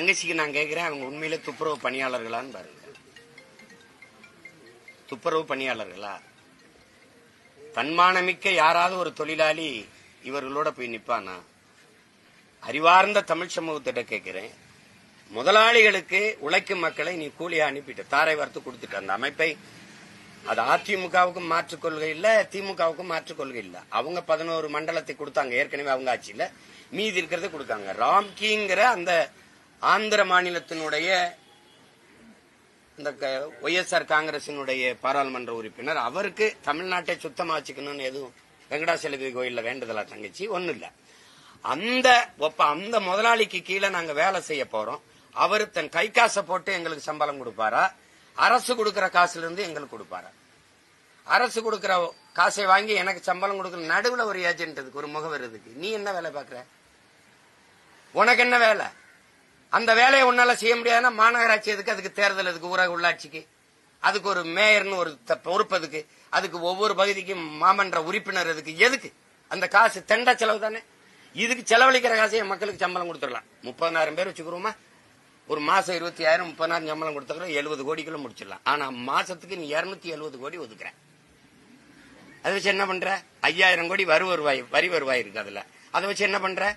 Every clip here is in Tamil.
தங்கச்சிக்கு நான் கேட்கிறேன் அவங்க உண்மையில துப்புரவு பணியாளர்களான்னு பாருங்க. துப்புரவு பணியாளர்களா? தன்மானமிக்க யாராவது ஒரு தொழிலாளி இவர்களோட போய் நிப்பானா? அறிவார்ந்த தமிழ் சமூகத்திட்ட கேட்கிறேன் முதலாளிகளுக்கு உழைக்கும் மக்களை நீ கூலியா அனுப்பிட்ட தாரை வார்த்து கொடுத்துட்ட அந்த அமைப்பை அது அதிமுகவுக்கும் மாற்றுக் கொள்கை இல்ல திமுகவுக்கும் மாற்றுக் கொள்கை இல்ல. அவங்க பதினோரு மண்டலத்தை கொடுத்தாங்க ஏற்கனவே அவங்க ஆட்சியில. மீதி இருக்கிறத கொடுக்காங்க. ராம்கிங்கிற அந்த ஆந்திர மாநிலத்தினுடைய இந்த ஒய்எஸ்ஆர் காங்கிரசினுடைய பாராளுமன்ற உறுப்பினர். அவருக்கு தமிழ்நாட்டை சுத்தமா வச்சுக்கணும்னு எதுவும் வெங்கடாசலபதி கோயில்ல வேண்டுதலா தங்கச்சி? ஒன்னும் இல்ல. அந்த ஒப்ப அந்த முதலாளிக்கு கீழே நாங்க வேலை செய்ய போறோம். அவர் தன் கை காசை போட்டு எங்களுக்கு சம்பளம் கொடுப்பாரா? அரசு கொடுக்கிற காசுல இருந்து எங்களுக்கு கொடுப்பாரா? அரசு கொடுக்கிற காசை வாங்கி எனக்கு சம்பளம் கொடுக்குற நடுவில் ஒரு ஏஜென்ட் இருக்கு ஒரு முகவர் இருக்கு நீ என்ன வேலை பாக்குற உனக்கு என்ன வேலை? அந்த வேலையை உன்னால செய்ய முடியாதுன்னா மாநகராட்சி எதுக்கு? அதுக்கு தேர்தல் அதுக்கு ஊரக உள்ளாட்சிக்கு. அதுக்கு ஒரு மேயர்னு ஒரு த- பொறுப்பு அதுக்கு. அதுக்கு ஒவ்வொரு பகுதிக்கும் மாமன்ற உறுப்பினர் அதுக்கு. எதுக்கு? அந்த காசு தெண்ட செலவு தானே. இதுக்கு செலவழிக்கிற காசை மக்களுக்கு சம்பளம் கொடுத்துடலாம். முப்பதாயிரம் பேர் வச்சுக்கிறோமா? ஒரு மாசம் இருபத்தி ஆயிரம் முப்பதாயிரம் சம்பளம் கொடுத்துக்கிறோம். எழுபது கோடிக்குள்ள முடிச்சிடலாம். ஆனா மாசத்துக்கு நீ இருநூத்தி எழுபது கோடி ஒதுக்குற. அதை வச்சு என்ன பண்ற? ஐயாயிரம் கோடி வரி வருவாய் வரி வருவாய் இருக்கு அதுல. அதை வச்சு என்ன பண்ற?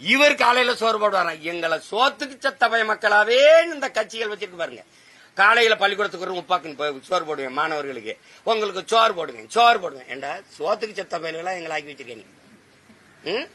இவர் காலையில சோறு போடுவாராம் எங்களை சோத்துக்கு சத்தபய மக்களாவே இந்த கட்சிகள் வச்சிருக்கு பாருங்க. காலையில பள்ளிக்கூடத்துக்கு ஒரு உப்பாக்குன்னு போய் சோறு போடுவேன் மாணவர்களுக்கு. உங்களுக்கு சோறு போடுவேன் சோறு போடுவேன். ஏண்டா சோத்துக்கு சத்த பயல்களா எங்களை ஆக்கி வச்சிருக்கேன் ம்?